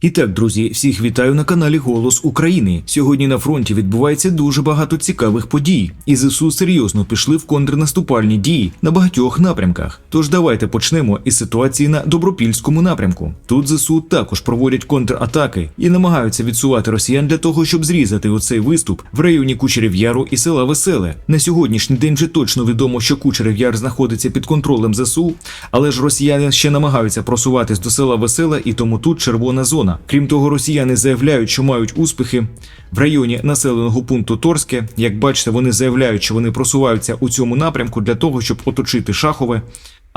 І так, друзі, всіх вітаю на каналі Голос України. Сьогодні на фронті відбувається дуже багато цікавих подій, і ЗСУ серйозно пішли в контрнаступальні дії на багатьох напрямках. Тож давайте почнемо із ситуації на добропільському напрямку. Тут ЗСУ також проводять контратаки і намагаються відсувати росіян для того, щоб зрізати оцей виступ в районі Кучерів Яру і села Веселе. На сьогоднішній день вже точно відомо, що Кучерів Яр знаходиться під контролем ЗСУ, але ж росіяни ще намагаються просуватись до села Веселе, і тому тут червона зона. Крім того, росіяни заявляють, що мають успіхи в районі населеного пункту Торське. Як бачите, вони заявляють, що вони просуваються у цьому напрямку для того, щоб оточити Шахове.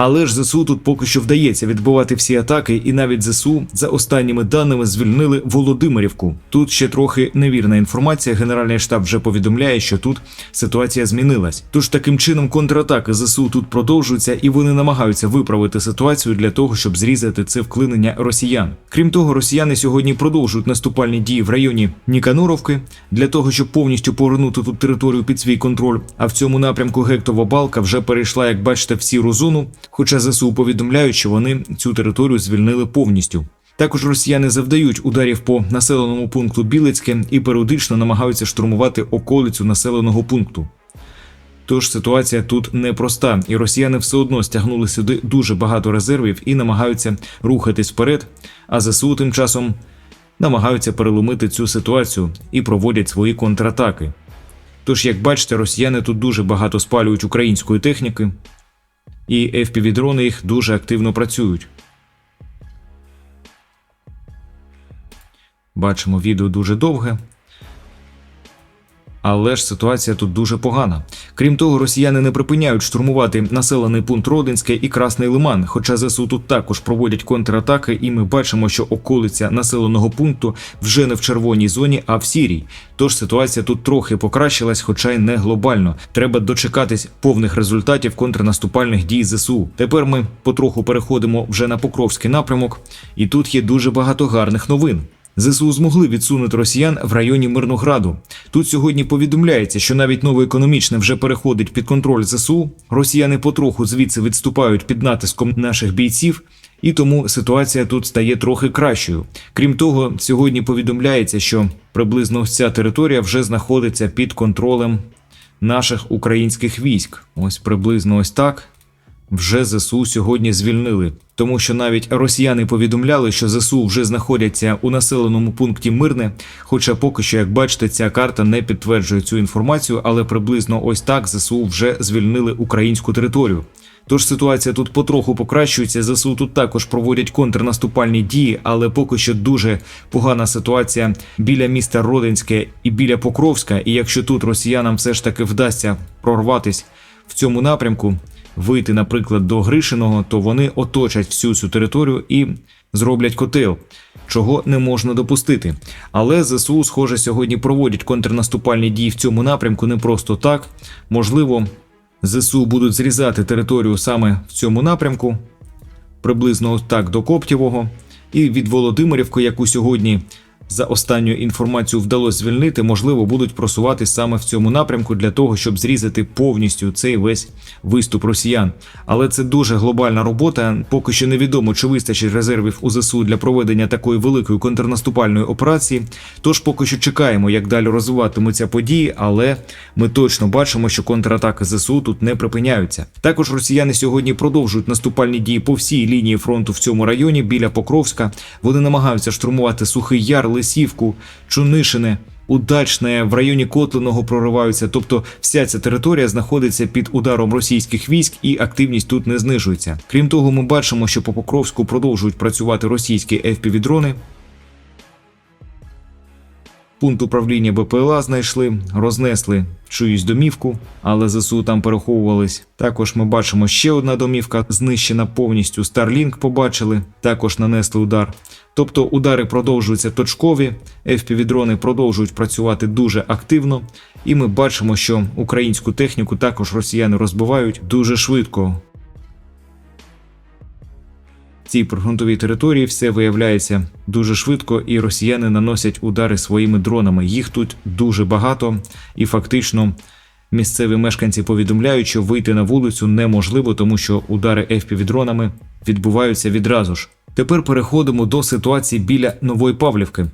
Але ж ЗСУ тут поки що вдається відбивати всі атаки, і навіть ЗСУ за останніми даними звільнили Володимирівку. Тут ще трохи невірна інформація. Генеральний штаб вже повідомляє, що тут ситуація змінилась. Тож таким чином контратаки ЗСУ тут продовжуються, і вони намагаються виправити ситуацію для того, щоб зрізати це вклинення росіян. Крім того, росіяни сьогодні продовжують наступальні дії в районі Ніканоровки для того, щоб повністю повернути тут територію під свій контроль. А в цьому напрямку Гектова балка вже перейшла, як бачите, в сіру зону. Хоча ЗСУ повідомляють, що вони цю територію звільнили повністю. Також росіяни завдають ударів по населеному пункту Білецьке і періодично намагаються штурмувати околицю населеного пункту. Тож ситуація тут непроста, і росіяни все одно стягнули сюди дуже багато резервів і намагаються рухатись вперед. А ЗСУ тим часом намагаються переломити цю ситуацію і проводять свої контратаки. Тож, як бачите, росіяни тут дуже багато спалюють української техніки, і FPV-дрони їх дуже активно працюють. Бачимо, відео дуже довге. Але ж ситуація тут дуже погана. Крім того, росіяни не припиняють штурмувати населений пункт Родинське і Красний Лиман. Хоча ЗСУ тут також проводять контратаки, і ми бачимо, що околиця населеного пункту вже не в червоній зоні, а в сірій. Тож ситуація тут трохи покращилась, хоча й не глобально. Треба дочекатись повних результатів контрнаступальних дій ЗСУ. Тепер ми потроху переходимо вже на Покровський напрямок, і тут є дуже багато гарних новин. ЗСУ змогли відсунути росіян в районі Мирнограду. Тут сьогодні повідомляється, що навіть новоекономічне вже переходить під контроль ЗСУ. Росіяни потроху звідси відступають під натиском наших бійців. І тому ситуація тут стає трохи кращою. Крім того, сьогодні повідомляється, що приблизно ця територія вже знаходиться під контролем наших українських військ. Ось приблизно ось так. Вже ЗСУ сьогодні звільнили, тому що навіть росіяни повідомляли, що ЗСУ вже знаходяться у населеному пункті Мирне. Хоча поки що, як бачите, ця карта не підтверджує цю інформацію, але приблизно ось так ЗСУ вже звільнили українську територію. Тож ситуація тут потроху покращується. ЗСУ тут також проводять контрнаступальні дії, але поки що дуже погана ситуація біля міста Родинське і біля Покровська. І якщо тут росіянам все ж таки вдасться прорватись в цьому напрямку, вийти, наприклад, до Гришиного, то вони оточать всю цю територію і зроблять котел, чого не можна допустити. Але ЗСУ, схоже, сьогодні проводять контрнаступальні дії в цьому напрямку не просто так. Можливо, ЗСУ будуть зрізати територію саме в цьому напрямку, приблизно так до Коптєвого, і від Володимирівки, яку сьогодні за останню інформацію вдалося звільнити, можливо, будуть просуватись саме в цьому напрямку для того, щоб зрізати повністю цей весь виступ росіян. Але це дуже глобальна робота. Поки що невідомо, чи вистачить резервів у ЗСУ для проведення такої великої контрнаступальної операції. Тож поки що чекаємо, як далі розвиватимуться події, але ми точно бачимо, що контратаки ЗСУ тут не припиняються. Також росіяни сьогодні продовжують наступальні дії по всій лінії фронту в цьому районі біля Покровська. Вони намагаються штурмувати Сухий Яр, Лисівку, Чунишине. Удачне в районі Котлиного прориваються, тобто вся ця територія знаходиться під ударом російських військ і активність тут не знижується. Крім того, ми бачимо, що по Покровську продовжують працювати російські FPV-дрони. Пункт управління БПЛА знайшли, рознесли чиюсь домівку, але ЗСУ там переховувались. Також ми бачимо ще одна домівка, знищена повністю. Starlink побачили, також нанесли удар. Тобто удари продовжуються точкові, FPV-дрони продовжують працювати дуже активно, і ми бачимо, що українську техніку також росіяни розбивають дуже швидко. Цій прифронтовій території все виявляється дуже швидко, і росіяни наносять удари своїми дронами. Їх тут дуже багато, і фактично місцеві мешканці повідомляють, що вийти на вулицю неможливо, тому що удари FPV-дронами відбуваються відразу ж. Тепер переходимо до ситуації біля Нової Павлівки.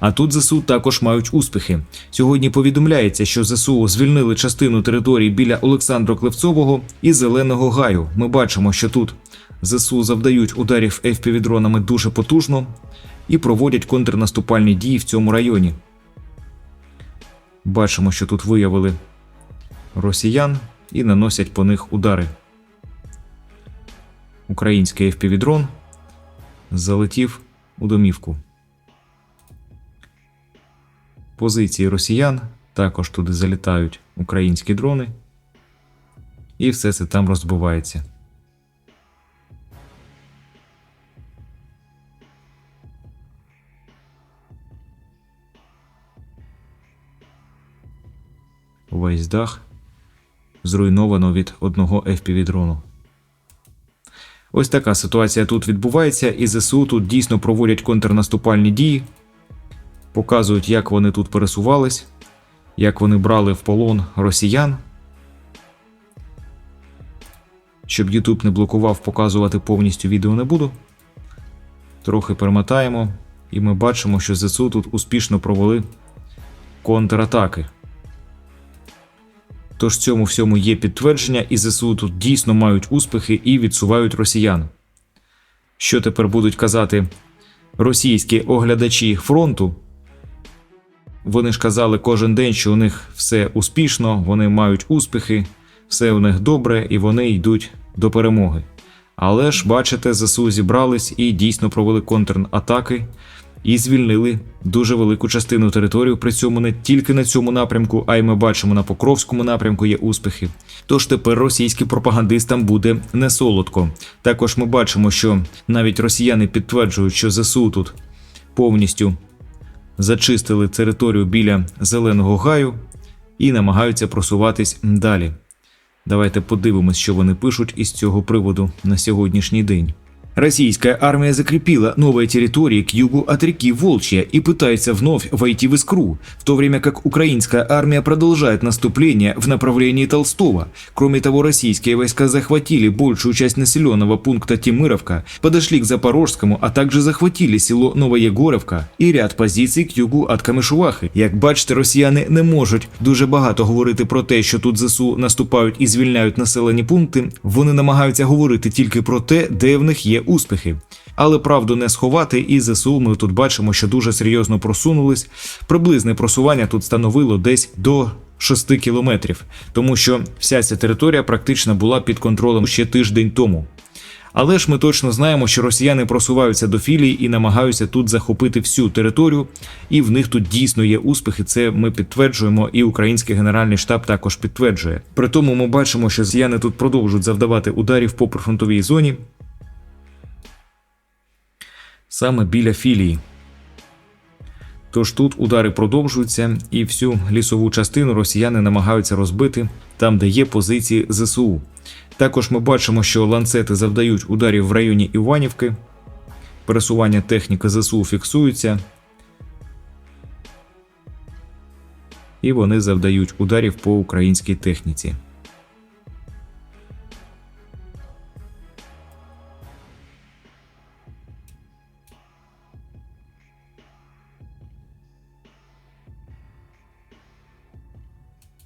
А тут ЗСУ також мають успіхи. Сьогодні повідомляється, що ЗСУ звільнили частину території біля Олександра Клевцового і Зеленого Гаю. Ми бачимо, що тут ЗСУ завдають ударів FPV-дронами дуже потужно і проводять контрнаступальні дії в цьому районі. Бачимо, що тут виявили росіян і наносять по них удари. Український FPV-дрон залетів у домівку. Позиції росіян також туди залітають українські дрони, і все це там розбивається. Увесь дах зруйновано від одного FPV-дрону. Ось така ситуація тут відбувається, і ЗСУ тут дійсно проводять контрнаступальні дії, показують, як вони тут пересувались, як вони брали в полон росіян. Щоб YouTube не блокував, показувати повністю відео не буду. Трохи перемотаємо, і ми бачимо, що ЗСУ тут успішно провели контратаки. Тож цьому всьому є підтвердження, і ЗСУ тут дійсно мають успіхи і відсувають росіян. Що тепер будуть казати російські оглядачі фронту? Вони ж казали кожен день, що у них все успішно, вони мають успіхи, все у них добре і вони йдуть до перемоги. Але ж, бачите, ЗСУ зібрались і дійсно провели контратаки і звільнили дуже велику частину території. При цьому не тільки на цьому напрямку, а й ми бачимо на Покровському напрямку є успіхи. Тож тепер російським пропагандистам буде не солодко. Також ми бачимо, що навіть росіяни підтверджують, що ЗСУ тут повністю зачистили територію біля Зеленого гаю і намагаються просуватись далі. Давайте подивимось, що вони пишуть із цього приводу на сьогоднішній день. Российская армия закрепила новые территории к югу от реки Волчья и пытается вновь войти в Искру, в то время как украинская армия продолжает наступление в направлении Толстого. Кроме того, российские войска захватили большую часть населенного пункта Тимыровка, подошли к Запорожскому, а также захватили село Новоєгоровка і ряд позицій к югу від Камишувахи. Як бачите, росіяни не можуть дуже багато говорити про те, що тут ЗСУ наступають і звільняють населені пункти. Вони намагаються говорити тільки про те, де в них є успіхи. Але правду не сховати, і ЗСУ ми тут бачимо, що дуже серйозно просунулись. Приблизне просування тут становило десь до 6 кілометрів, тому що вся ця територія практично була під контролем ще тиждень тому. Але ж ми точно знаємо, що росіяни просуваються до філії і намагаються тут захопити всю територію, і в них тут дійсно є успіхи. Це ми підтверджуємо, і український генеральний штаб також підтверджує. При тому ми бачимо, що росіяни тут продовжують завдавати ударів по прифронтовій зоні саме біля філії. Тож тут удари продовжуються, і всю лісову частину росіяни намагаються розбити там, де є позиції ЗСУ. Також ми бачимо, що ланцети завдають ударів в районі Іванівки. Пересування техніки ЗСУ фіксуються. І вони завдають ударів по українській техніці.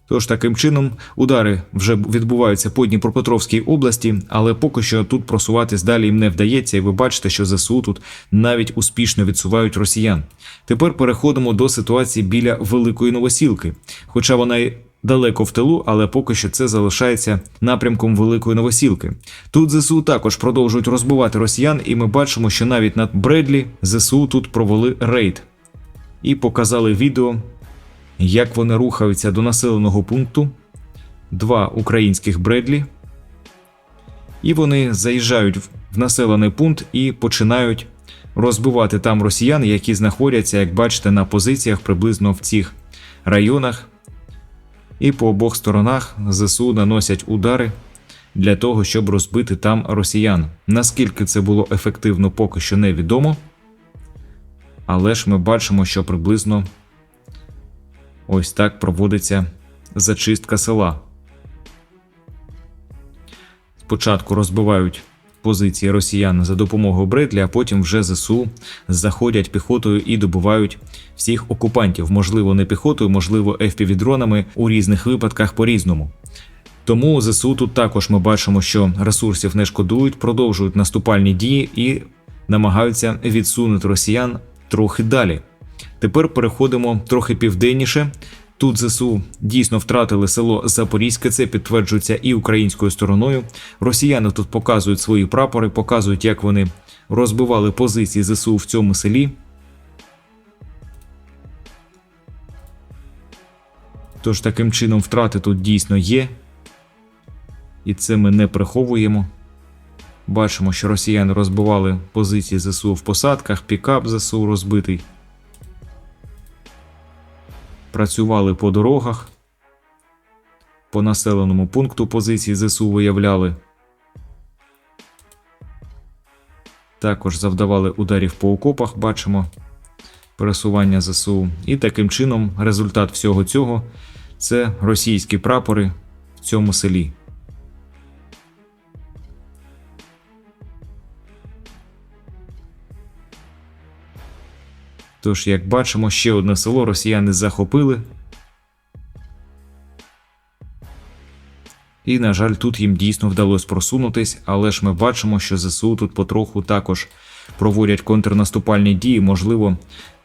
Тож таким чином удари вже відбуваються по Дніпропетровській області, але поки що тут просуватись далі їм не вдається, і ви бачите, що ЗСУ тут навіть успішно відсувають росіян. Тепер переходимо до ситуації біля Великої Новосілки, хоча вона й далеко в тилу, але поки що це залишається напрямком Великої Новосілки. Тут ЗСУ також продовжують розбивати росіян, і ми бачимо, що навіть над Бредлі ЗСУ тут провели рейд і показали відео як вони рухаються до населеного пункту, два українських Бредлі, і вони заїжджають в населений пункт і починають розбивати там росіян, які знаходяться, як бачите, на позиціях приблизно в цих районах. І по обох сторонах ЗСУ наносять удари для того, щоб розбити там росіян. Наскільки це було ефективно, поки що невідомо. Але ж ми бачимо, що приблизно Ось так проводиться зачистка села. Спочатку розбивають позиції росіян за допомогою Бредлі, а потім вже ЗСУ заходять піхотою і добувають всіх окупантів. Можливо, не піхотою, можливо, FPV-дронами у різних випадках по-різному. Тому ЗСУ тут також ми бачимо, що ресурсів не шкодують, продовжують наступальні дії і намагаються відсунути росіян трохи далі. Тепер переходимо трохи південніше. Тут ЗСУ дійсно втратили село Запорізьке. Це підтверджується і українською стороною. Росіяни тут показують свої прапори, показують, як вони розбивали позиції ЗСУ в цьому селі. Тож таким чином втрати тут дійсно є. І це ми не приховуємо. Бачимо, що росіяни розбивали позиції ЗСУ в посадках, пікап ЗСУ розбитий. Працювали по дорогах. По населеному пункту позиції ЗСУ виявляли. Також завдавали ударів по окопах, бачимо пересування ЗСУ. І таким чином результат всього цього це російські прапори в цьому селі. Тож, як бачимо, ще одне село росіяни захопили. І, на жаль, тут їм дійсно вдалося просунутись, але ж ми бачимо, що ЗСУ тут потроху також проводять контрнаступальні дії. Можливо,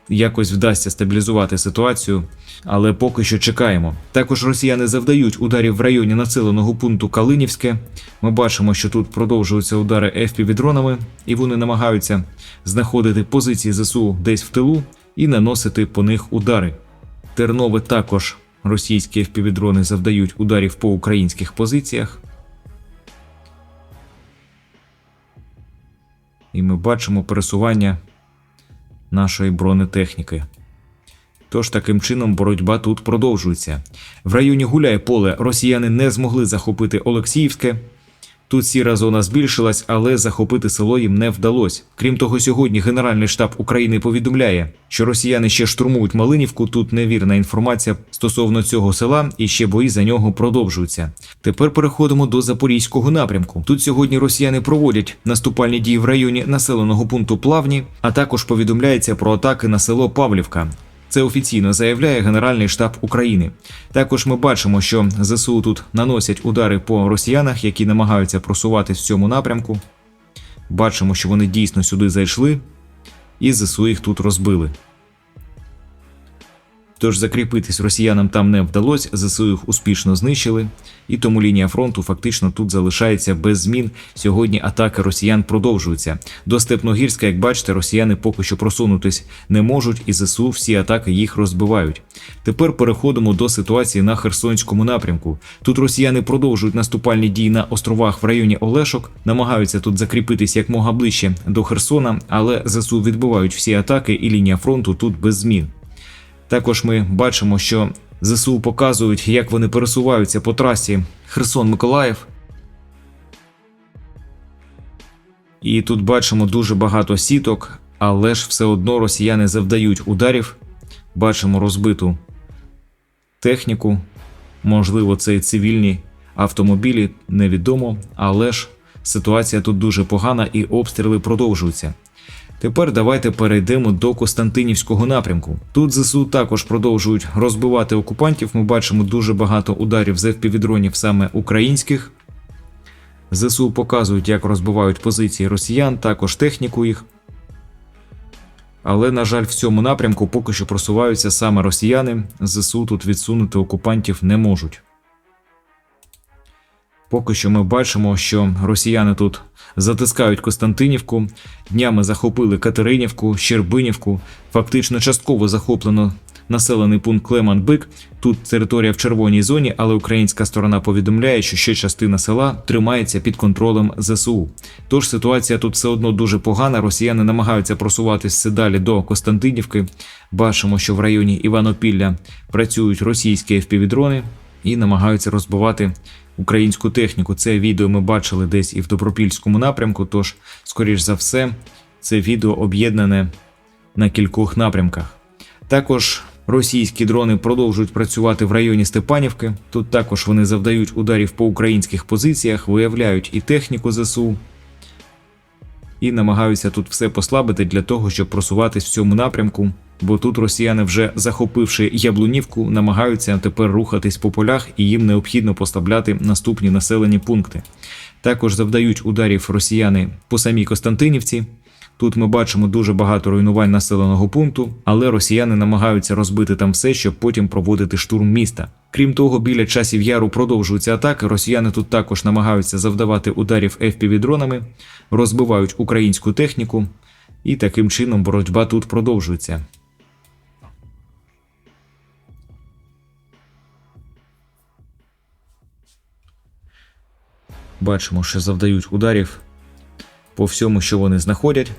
якось вдасться стабілізувати ситуацію, але поки що чекаємо. Також росіяни завдають ударів в районі населеного пункту Калинівське. Ми бачимо, що тут продовжуються удари FPV-дронами, і вони намагаються знаходити позиції ЗСУ десь в тилу і наносити по них удари. Тернове також російські FPV-дрони завдають ударів по українських позиціях. І ми бачимо пересування нашої бронетехніки. Тож таким чином боротьба тут продовжується. В районі Гуляє поле росіяни не змогли захопити Олексіївське. Тут сіра зона збільшилась, але захопити село їм не вдалося. Крім того, сьогодні Генеральний штаб України повідомляє, що росіяни ще штурмують Малинівку. Тут невірна інформація стосовно цього села, і ще бої за нього продовжуються. Тепер переходимо до запорізького напрямку. Тут сьогодні росіяни проводять наступальні дії в районі населеного пункту Плавні, а також повідомляється про атаки на село Павлівка. Це офіційно заявляє Генеральний штаб України. Також ми бачимо, що ЗСУ тут наносять удари по росіянах, які намагаються просуватись в цьому напрямку. Бачимо, що вони дійсно сюди зайшли, і ЗСУ їх тут розбили. Тож закріпитись росіянам там не вдалося, ЗСУ їх успішно знищили, і тому лінія фронту фактично тут залишається без змін. Сьогодні атаки росіян продовжуються. До Степногірська, як бачите, росіяни поки що просунутись не можуть, і ЗСУ всі атаки їх розбивають. Тепер переходимо до ситуації на Херсонському напрямку. Тут росіяни продовжують наступальні дії на островах в районі Олешок, намагаються тут закріпитись якмога ближче до Херсона, але ЗСУ відбивають всі атаки, і лінія фронту тут без змін. Також ми бачимо, що ЗСУ показують, як вони пересуваються по трасі Херсон-Миколаїв. І тут бачимо дуже багато сіток, але ж все одно росіяни завдають ударів. Бачимо розбиту техніку. Можливо, це і цивільні автомобілі, невідомо, але ж ситуація тут дуже погана і обстріли продовжуються. Тепер давайте перейдемо до Костянтинівського напрямку. Тут ЗСУ також продовжують розбивати окупантів. Ми бачимо дуже багато ударів з FPV-дронів саме українських. ЗСУ показують, як розбивають позиції росіян, також техніку їх. Але, на жаль, в цьому напрямку поки що просуваються саме росіяни. ЗСУ тут відсунути окупантів не можуть. Поки що ми бачимо, що росіяни тут затискають Костянтинівку, днями захопили Катеринівку, Щербинівку, фактично частково захоплено населений пункт Клеман-Бик. Тут територія в червоній зоні, але українська сторона повідомляє, що ще частина села тримається під контролем ЗСУ. Тож ситуація тут все одно дуже погана. Росіяни намагаються просуватися далі до Костянтинівки. Бачимо, що в районі Іванопілля працюють російські FPV-дрони і намагаються розбивати українську техніку. Це відео ми бачили десь і в Добропільському напрямку. Тож, скоріш за все, це відео об'єднане на кількох напрямках. Також російські дрони продовжують працювати в районі Степанівки. Тут також вони завдають ударів по українських позиціях, виявляють і техніку ЗСУ. і намагаються тут все послабити для того, щоб просуватись в цьому напрямку. Бо тут росіяни, вже захопивши Яблунівку, намагаються тепер рухатись по полях, і їм необхідно поставляти наступні населені пункти. Також завдають ударів росіяни по самій Костянтинівці. Тут ми бачимо дуже багато руйнувань населеного пункту, але росіяни намагаються розбити там все, щоб потім проводити штурм міста. Крім того, біля часів яру продовжуються атаки. Росіяни тут також намагаються завдавати ударів FPV-дронами, розбивають українську техніку, і таким чином боротьба тут продовжується. Бачимо, що завдають ударів по всьому, що вони знаходять.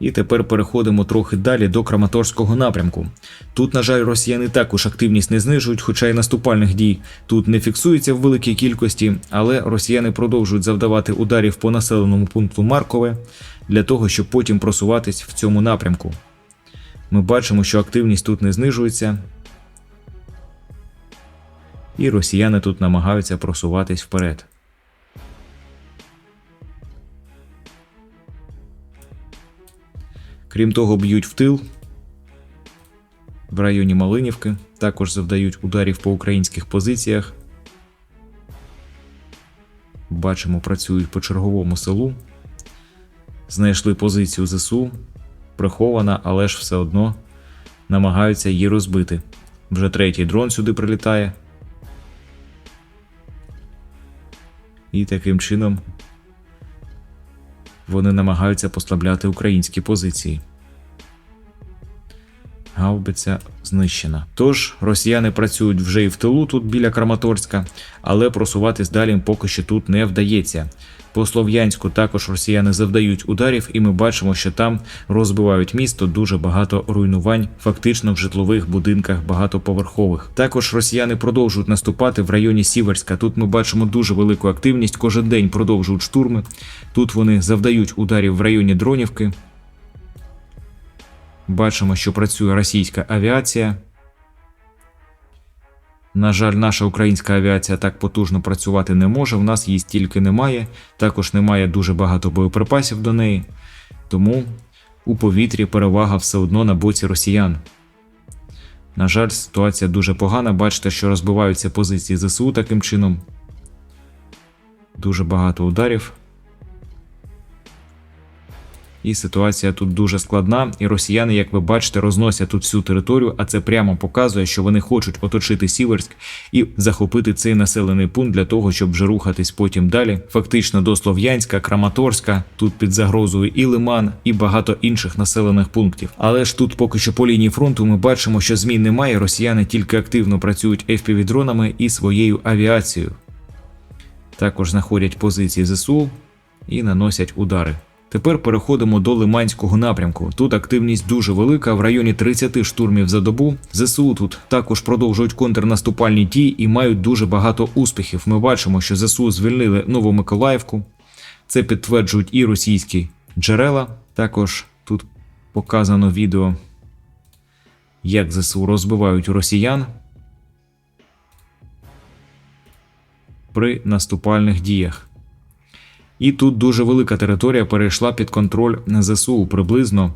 І тепер переходимо трохи далі до Краматорського напрямку. Тут, на жаль, росіяни також активність не знижують, хоча й наступальних дій тут не фіксується в великій кількості, але росіяни продовжують завдавати ударів по населеному пункту Маркове для того, щоб потім просуватись в цьому напрямку. Ми бачимо, що активність тут не знижується, і росіяни тут намагаються просуватись вперед. Крім того, б'ють в тил в районі Малинівки, також завдають ударів по українських позиціях. Бачимо, працюють по черговому селу. Знайшли позицію ЗСУ, прихована, але ж все одно намагаються її розбити. Вже третій дрон сюди прилітає. І таким чином вони намагаються послабляти українські позиції. Гаубиця знищена. Тож росіяни працюють вже і в тилу тут біля Краматорська, але просуватись далі поки що тут не вдається. По Слов'янську також росіяни завдають ударів, і ми бачимо, що там розбивають місто дуже багато руйнувань, фактично в житлових будинках багатоповерхових. Також росіяни продовжують наступати в районі Сіверська. Тут ми бачимо дуже велику активність. Кожен день продовжують штурми. Тут вони завдають ударів в районі Дронівки. Бачимо, що працює російська авіація. На жаль, наша українська авіація так потужно працювати не може. В нас її стільки немає. Також немає дуже багато боєприпасів до неї. Тому у повітрі перевага все одно на боці росіян. На жаль, ситуація дуже погана. Бачите, що розбиваються позиції ЗСУ таким чином. Дуже багато ударів. І ситуація тут дуже складна. І росіяни, як ви бачите, розносять тут всю територію, а це прямо показує, що вони хочуть оточити Сіверськ і захопити цей населений пункт для того, щоб вже рухатись потім далі. Фактично до Слов'янська, Краматорська, тут під загрозою і Лиман, і багато інших населених пунктів. Але ж тут поки що по лінії фронту ми бачимо, що змін немає. Росіяни тільки активно працюють FPV-дронами і своєю авіацією. Також знаходять позиції ЗСУ і наносять удари. Тепер переходимо до Лиманського напрямку. Тут активність дуже велика, в районі 30 штурмів за добу. ЗСУ тут також продовжують контрнаступальні дії і мають дуже багато успіхів. Ми бачимо, що ЗСУ звільнили Новомиколаївку. Це підтверджують і російські джерела. Також тут показано відео, як ЗСУ розбивають росіян при наступальних діях. І тут дуже велика територія перейшла під контроль ЗСУ приблизно.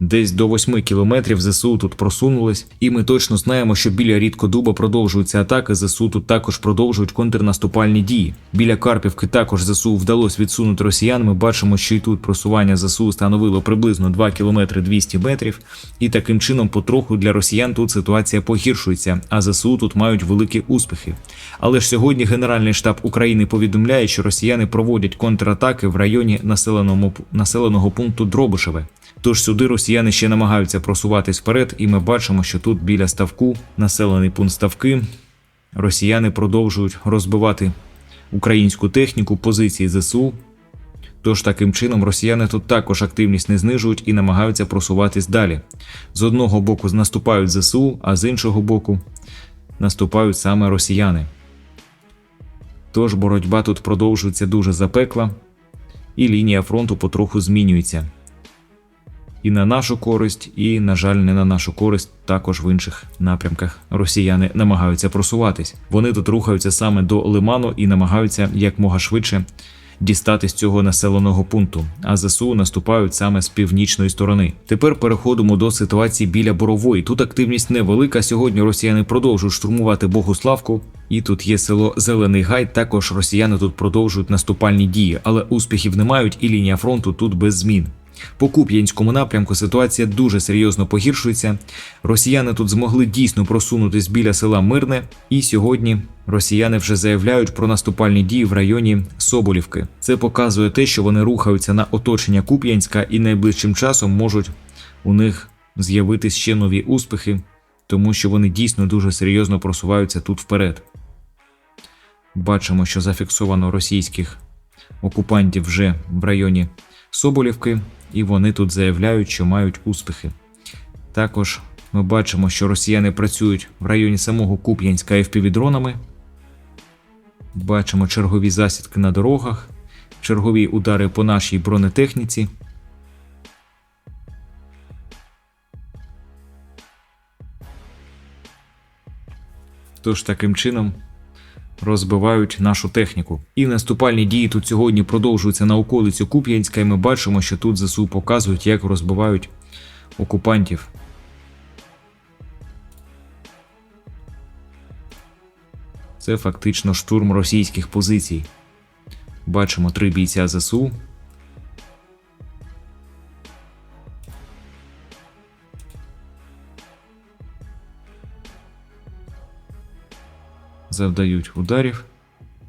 Десь до 8 кілометрів ЗСУ тут просунулись, і ми точно знаємо, що біля Рідкодуба продовжуються атаки. ЗСУ тут також продовжують контрнаступальні дії. Біля Карпівки також ЗСУ вдалося відсунути росіян. Ми бачимо, що і тут просування ЗСУ становило приблизно 2 кілометри 200 метрів. І таким чином, потроху для росіян тут ситуація погіршується, а ЗСУ тут мають великі успіхи. Але ж сьогодні Генеральний штаб України повідомляє, що росіяни проводять контратаки в районі населеного, населеного пункту Дробишеве. Тож сюди росіяни ще намагаються просуватись вперед, і ми бачимо, що тут біля ставку, населений пункт ставки, росіяни продовжують розбивати українську техніку, позиції ЗСУ. Тож таким чином росіяни тут також активність не знижують і намагаються просуватись далі. З одного боку наступають ЗСУ, а з іншого боку наступають саме росіяни. Тож боротьба тут продовжується дуже запекла, і лінія фронту потроху змінюється і на нашу користь, і, на жаль, не на нашу користь. Також в інших напрямках росіяни намагаються просуватись. Вони тут рухаються саме до лиману і намагаються якмога швидше дістати з цього населеного пункту, а ЗСУ наступають саме з північної сторони. Тепер переходимо до ситуації біля Борової. Тут активність невелика. Сьогодні росіяни продовжують штурмувати Богуславку, і тут є село Зелений Гай. Також росіяни тут продовжують наступальні дії, але успіхів не мають, і лінія фронту тут без змін. По Куп'янському напрямку ситуація дуже серйозно погіршується. Росіяни тут змогли дійсно просунутись біля села Мирне, і сьогодні росіяни вже заявляють про наступальні дії в районі Соболівки. Це показує те, що вони рухаються на оточення Куп'янська і найближчим часом можуть у них з'явитись ще нові успіхи, тому що вони дійсно дуже серйозно просуваються тут вперед. Бачимо, що зафіксовано російських окупантів вже в районі Соболівки, і вони тут заявляють, що мають успіхи. Також ми бачимо, що росіяни працюють в районі самого Куп'янська FPV-дронами. Бачимо чергові засідки на дорогах, чергові удари по нашій бронетехніці. Тож таким чином розбивають нашу техніку. І наступальні дії тут сьогодні продовжуються на околицю Куп'янська, і ми бачимо, що тут ЗСУ показують, як розбивають окупантів. Це фактично штурм російських позицій. Бачимо три бійця ЗСУ. Завдають ударів,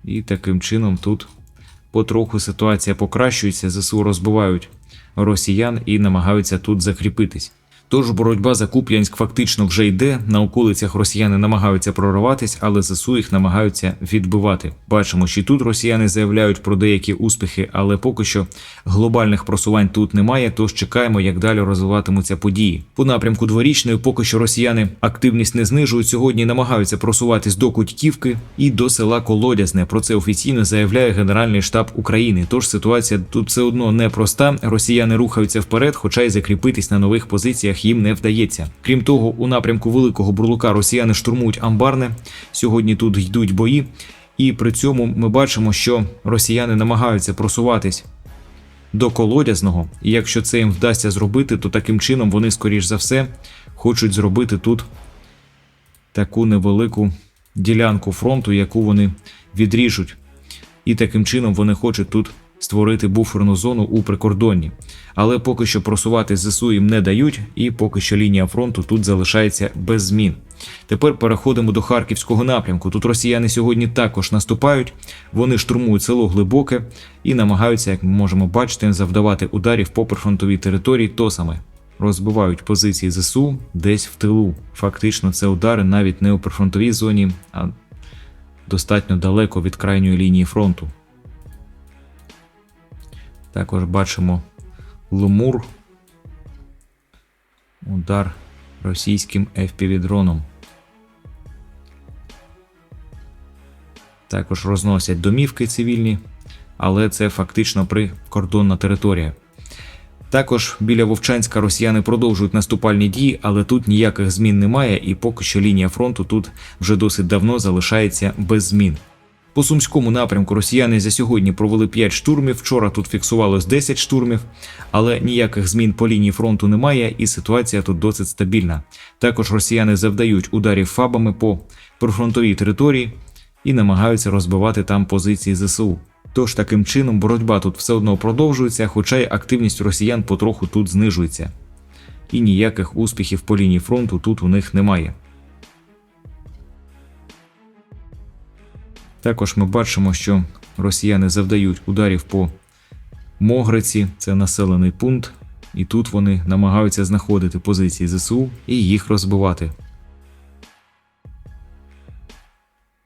і таким чином тут потроху ситуація покращується, ЗСУ розбивають росіян і намагаються тут закріпитись. Тож боротьба за Куп'янськ фактично вже йде. На околицях росіяни намагаються прориватись, але ЗСУ їх намагаються відбивати. Бачимо, що тут росіяни заявляють про деякі успіхи, але поки що глобальних просувань тут немає. Тож чекаємо, як далі розвиватимуться події. По напрямку дворічної, поки що росіяни активність не знижують. Сьогодні намагаються просуватись до Кутьківки і до села Колодязне. Про це офіційно заявляє Генеральний штаб України. Тож ситуація тут все одно непроста. Росіяни рухаються вперед, хоча й закріпитись на нових позиціях їм не вдається. Крім того, у напрямку Великого Бурлука росіяни штурмують амбарне. Сьогодні тут йдуть бої, і при цьому ми бачимо, що росіяни намагаються просуватись до колодязного. І якщо це їм вдасться зробити, то таким чином вони, скоріш за все, хочуть зробити тут таку невелику ділянку фронту, яку вони відріжуть. І таким чином вони хочуть тут створити буферну зону у прикордонні. Але поки що просувати ЗСУ їм не дають, і поки що лінія фронту тут залишається без змін. Тепер переходимо до харківського напрямку. Тут росіяни сьогодні також наступають, вони штурмують село Глибоке і намагаються, як ми можемо бачити, завдавати ударів по прифронтовій території тосами. Розбивають позиції ЗСУ десь в тилу. Фактично, це удари навіть не у прифронтовій зоні, а достатньо далеко від крайньої лінії фронту. Також бачимо Лумур. Удар російським FPV-дроном. Також розносять домівки цивільні, але це фактично прикордонна територія. Також біля Вовчанська росіяни продовжують наступальні дії, але тут ніяких змін немає, і поки що лінія фронту тут вже досить давно залишається без змін. По сумському напрямку росіяни за сьогодні провели 5 штурмів. Вчора тут фіксувалось 10 штурмів, але ніяких змін по лінії фронту немає, і ситуація тут досить стабільна. Також росіяни завдають ударів фабами по прифронтовій території і намагаються розбивати там позиції ЗСУ. Тож таким чином боротьба тут все одно продовжується, хоча й активність росіян потроху тут знижується. І ніяких успіхів по лінії фронту тут у них немає. Також ми бачимо, що росіяни завдають ударів по Могриці, це населений пункт, і тут вони намагаються знаходити позиції ЗСУ і їх розбивати.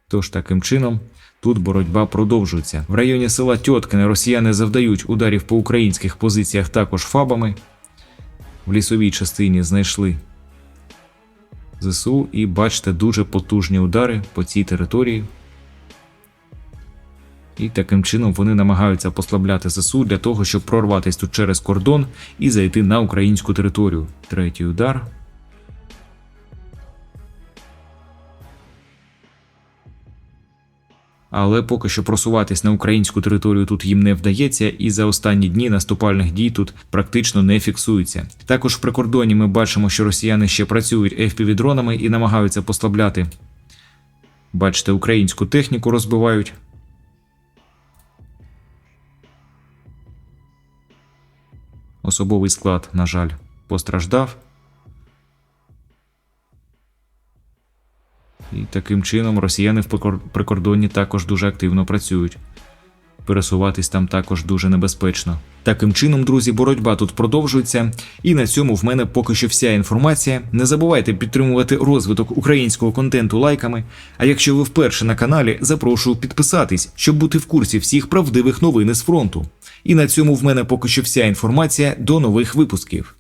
Тож таким чином тут боротьба продовжується. В районі села Тьоткине росіяни завдають ударів по українських позиціях також фабами. В лісовій частині знайшли ЗСУ і бачите дуже потужні удари по цій території. І таким чином вони намагаються послабляти ЗСУ для того, щоб прорватися тут через кордон і зайти на українську територію. Третій удар. Але поки що просуватись на українську територію тут їм не вдається, і за останні дні наступальних дій тут практично не фіксується. Також в прикордоні ми бачимо, що росіяни ще працюють FPV-дронами і намагаються послабляти. Бачите, українську техніку розбивають. Особовий склад, на жаль, постраждав. І таким чином росіяни в прикор- прикордонні також дуже активно працюють. Пересуватись там також дуже небезпечно. Таким чином, друзі, боротьба тут продовжується. І на цьому в мене поки що вся інформація. Не забувайте підтримувати розвиток українського контенту лайками. А якщо ви вперше на каналі, запрошую підписатись, щоб бути в курсі всіх правдивих новин із фронту. І на цьому в мене поки що вся інформація. До нових випусків.